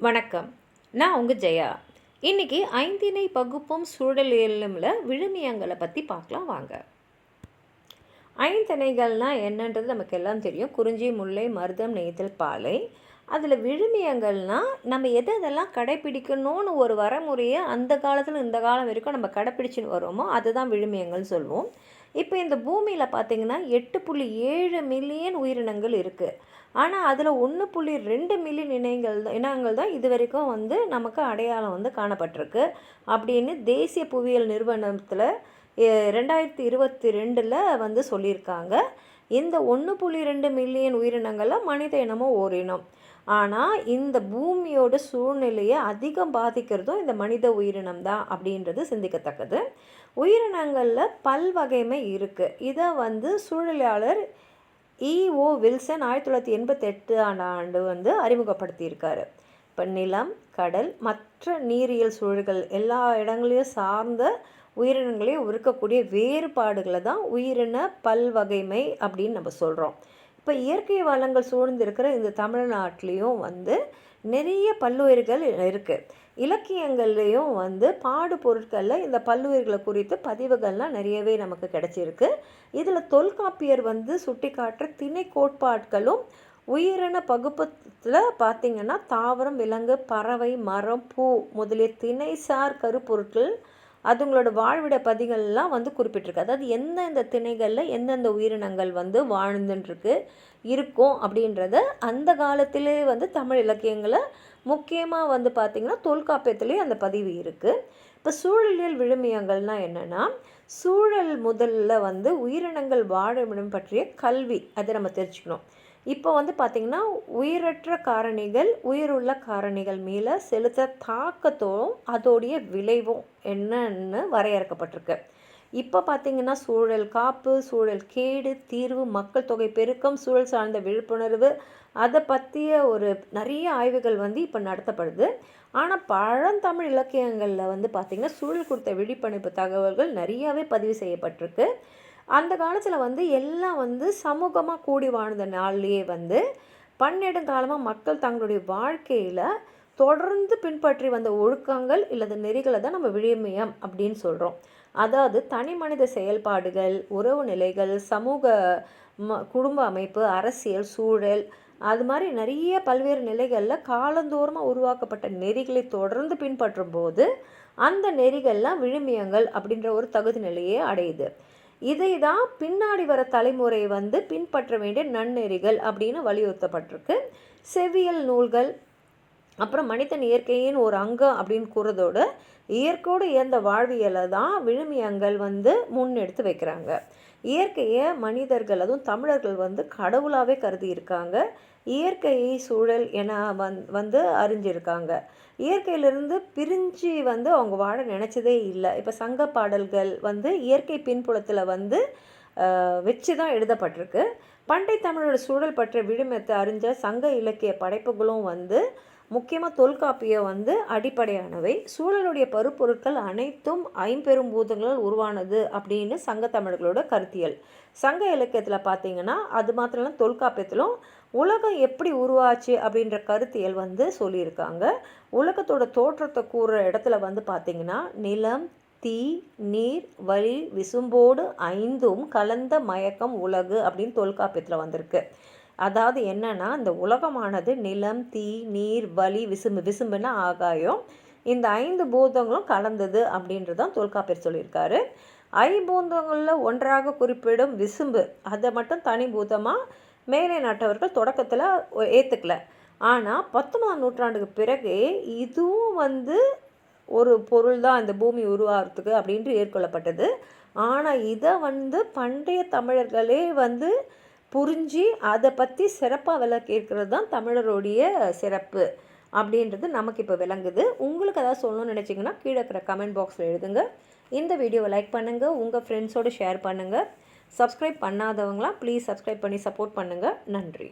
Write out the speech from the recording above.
வணக்கம். நான் உங்கள் ஜெயா. இன்னைக்கு ஐந்திணை பகுப்பும் சூழலியலும்ல விழுமியங்களை பற்றி பார்க்கலாம் வாங்க. ஐந்திணைகள்னால் என்னன்றது நமக்கு எல்லாம் தெரியும். குறிஞ்சி முல்லை மருதம் நெய்தல் பாலை. அதில் விழுமியங்கள்னால் நம்ம எதை எதெல்லாம் கடைப்பிடிக்கணும்னு ஒரு வரமுறையை அந்த காலத்தில் இந்த காலம் வரைக்கும் நம்ம கடைப்பிடிச்சின்னு வரோமோ அதுதான் விழுமியங்கள்னு சொல்லுவோம் இப்போ இந்த பூமியில் பார்த்திங்கன்னா எட்டு புள்ளி ஏழு மில்லியன் உயிரினங்கள் இருக்குது ஆனால் அதில் ஒன்று புள்ளி ரெண்டு மில்லியன் இனங்கள் தான் இனங்கள் தான் இது வரைக்கும் வந்து நமக்கு அடையாளம் வந்து காணப்பட்டிருக்கு. அப்படின்னு தேசிய புவியியல் நிறுவனத்தில் ரெண்டாயிரத்தி இருபத்தி ரெண்டில் வந்து சொல்லியிருக்காங்க. இந்த ஒன்று புள்ளி ரெண்டு மில்லியன் உயிரினங்களில் மனித இனமும் ஓரினம் ஆனால் இந்த பூமியோட சூழ்நிலையை அதிகம் பாதிக்கிறதும் இந்த மனித உயிரினம் தான் அப்படின்றது சிந்திக்கத்தக்கது. உயிரினங்களில் பல்வகைமை இருக்குது இதை வந்து சூழலாளர் இஓ வில்சன் ஆயிரத்தி தொள்ளாயிரத்தி எண்பத்தெட்டு ஆண்டு வந்து அறிமுகப்படுத்தியிருக்காரு. இப்போ நிலம் கடல் மற்ற நீரியல் சூழல்கள் எல்லா இடங்களையும் சார்ந்த உயிரினங்களையும் இருக்கக்கூடிய வேறுபாடுகளை தான் உயிரின பல்வகைமை அப்படின்னு நம்ம சொல்கிறோம் இப்போ இயற்கை வளங்கள் சூழ்ந்திருக்கிற இந்த தமிழ்நாட்டிலையும் வந்து நிறைய பல்லுயிர்கள் இருக்குது இலக்கியங்கள்லேயும் வந்து பாடு பொருட்களில் இந்த பல்லுயிர்களை குறித்து பதிவுகள்லாம் நிறையவே நமக்கு கிடச்சிருக்கு. இதில் தொல்காப்பியர் வந்து சுட்டி காட்டுற திணை கோட்பாட்களும் உயிரின பகுப்பத்தில் பார்த்திங்கன்னா தாவரம் விலங்கு பறவை மரம் பூ முதலிய திணைசார் கருப்பொருட்கள் அதுங்களோட வாழ்விட பதிகள்லாம் வந்து குறிப்பிட்டிருக்கு. அதாவது எந்தெந்த திணைகளில் எந்தெந்த உயிரினங்கள் வந்து வாழ்ந்துட்டுருக்கு இருக்கும் அப்படின்றத அந்த காலத்திலே வந்து தமிழ் இலக்கியங்களை முக்கியமாக வந்து பார்த்திங்கன்னா தொல்காப்பியத்துலேயே அந்த பதிவு இருக்குது இப்போ சூழலியல் விழுமியங்கள்னால் என்னென்னா சூழல் முதல்ல வந்து உயிரினங்கள் வாழுமிடம் பற்றிய கல்வி அதை நம்ம தெரிஞ்சுக்கணும். இப்போ வந்து பார்த்திங்கன்னா உயிரற்ற காரணிகள் உயிருள்ள காரணிகள் மேலே செலுத்த தாக்கத்தோடும் அதோடைய விளைவும் என்னன்னு வரையறுக்கப்பட்டிருக்கு. இப்போ பார்த்திங்கன்னா சூழல் காப்பு சூழல் கேடு தீர்வு மக்கள் தொகை பெருக்கம் சூழல் சார்ந்த விழிப்புணர்வு அதை பற்றிய ஒரு நிறைய ஆய்வுகள் வந்து இப்போ நடத்தப்படுது. ஆனால் பழந்தமிழ் இலக்கியங்களில் வந்து பார்த்திங்கன்னா சூழல் கொடுத்த விழிப்புணர்வு தகவல்கள் நிறையாவே பதிவு செய்யப்பட்டிருக்கு. அந்த காலத்தில் வந்து எல்லாம் வந்து சமூகமாக கூடி வாழ்ந்த நாள்லேயே வந்து பன்னெடுங்காலமாக மக்கள் தங்களுடைய வாழ்க்கையில் தொடர்ந்து பின்பற்றி வந்த ஒழுக்கங்கள் இல்லது நெறிகளை தான் நம்ம விழுமியம் அப்படின்னு சொல்கிறோம் அதாவது தனி மனித செயல்பாடுகள் உறவு நிலைகள் சமூக ம குடும்ப அமைப்பு அரசியல் சூழல் அது மாதிரி நிறைய பல்வேறு நிலைகளில் காலந்தோறமாக உருவாக்கப்பட்ட நெறிகளை தொடர்ந்து பின்பற்றும் போது அந்த நெறிகள்லாம் விழுமியங்கள் அப்படின்ற ஒரு தகுதி நிலையே அடையுது. இதை தான் பின்னாடி வர தலைமுறை வந்து பின்பற்ற வேண்டிய நன்னெறிகள் அப்படின்னு வலியுறுத்தப்பட்டிருக்கு. செவியல் நூல்கள் அப்புறம் மனிதன் இயற்கையின் ஒரு அங்கம் அப்படின்னு கூறதோடு இயற்கையோடு இயந்த வாழ்வியலை தான் விழுமியங்கள் வந்து முன்னெடுத்து வைக்கிறாங்க. இயற்கையை மனிதர்கள் அதுவும் தமிழர்கள் வந்து கடவுளாகவே கருதி இருக்காங்க இயற்கை சூழல் என வந் வந்து அறிஞ்சிருக்காங்க. இயற்கையிலிருந்து பிரிஞ்சு வந்து அவங்க வாழ நினச்சதே இல்லை. இப்போ சங்க பாடல்கள் வந்து இயற்கை பின்புலத்தில் வந்து வச்சு தான் எழுதப்பட்டிருக்கு. பண்டை தமிழோட சூழல் பற்றிய விழுமத்தை அறிஞ்ச சங்க இலக்கிய படைப்புகளும் வந்து முக்கியமாக தொல்காப்பியம் வந்து அடிப்படையானவை. சூழலுடைய பருப்பொருட்கள் அனைத்தும் ஐம்பெரும் பூதங்களால் உருவானது அப்படின்னு சங்க தமிழர்களோட கருத்தியல். சங்க இலக்கியத்தில் பார்த்தீங்கன்னா அது மாத்திரம் இல்லை தொல்காப்பியத்திலும் உலகம் எப்படி உருவாச்சு அப்படின்ற கருத்தியல் வந்து சொல்லியிருக்காங்க. உலகத்தோட தோற்றத்தை கூறுற இடத்துல வந்து பார்த்திங்கன்னா நிலம் தீ நீர் வழி விசும்போடு ஐந்தும் கலந்த மயக்கம் உலகு அப்படின்னு தொல்காப்பியத்தில் வந்திருக்கு. அதாவது என்னென்னா இந்த உலகமானது நிலம் தீ நீர் வலி விசும்பு விசும்புன்னா ஆகாயம். இந்த ஐந்து பூதங்களும் கலந்தது அப்படின்றதான் தொல்காப்பியர் சொல்லியிருக்காரு. ஐபூந்தங்களில் ஒன்றாக குறிப்பிடும் விசும்பு அதை மட்டும் தனி பூதமாக மேலை நாட்டவர்கள் தொடக்கத்தில் ஏற்றுக்கல ஆனால் பத்தொன்பதாம் நூற்றாண்டுக்கு பிறகு இதுவும் வந்து ஒரு பொருள் தான் இந்த பூமி உருவாகிறதுக்கு அப்படின்ட்டு ஏற்கொள்ளப்பட்டது ஆனால் இதை வந்து பண்டைய தமிழர்களே வந்து புரிஞ்சு அதை பற்றி சிறப்பாக விளக்கியிருக்கிறது தான் தமிழருடைய சிறப்பு அப்படின்றது நமக்கு இப்போ விளங்குது. உங்களுக்கு ஏதாவது சொல்லணும்னு நினச்சிங்கன்னா கீழே இருக்கிற கமெண்ட் பாக்ஸில் எழுதுங்க. இந்த வீடியோவை லைக் பண்ணுங்கள் உங்கள் ஃப்ரெண்ட்ஸோடு ஷேர் பண்ணுங்கள் சப்ஸ்கிரைப் பண்ணாதவங்களாம் ப்ளீஸ் சப்ஸ்கிரைப் பண்ணி சப்போர்ட் பண்ணுங்கள் நன்றி.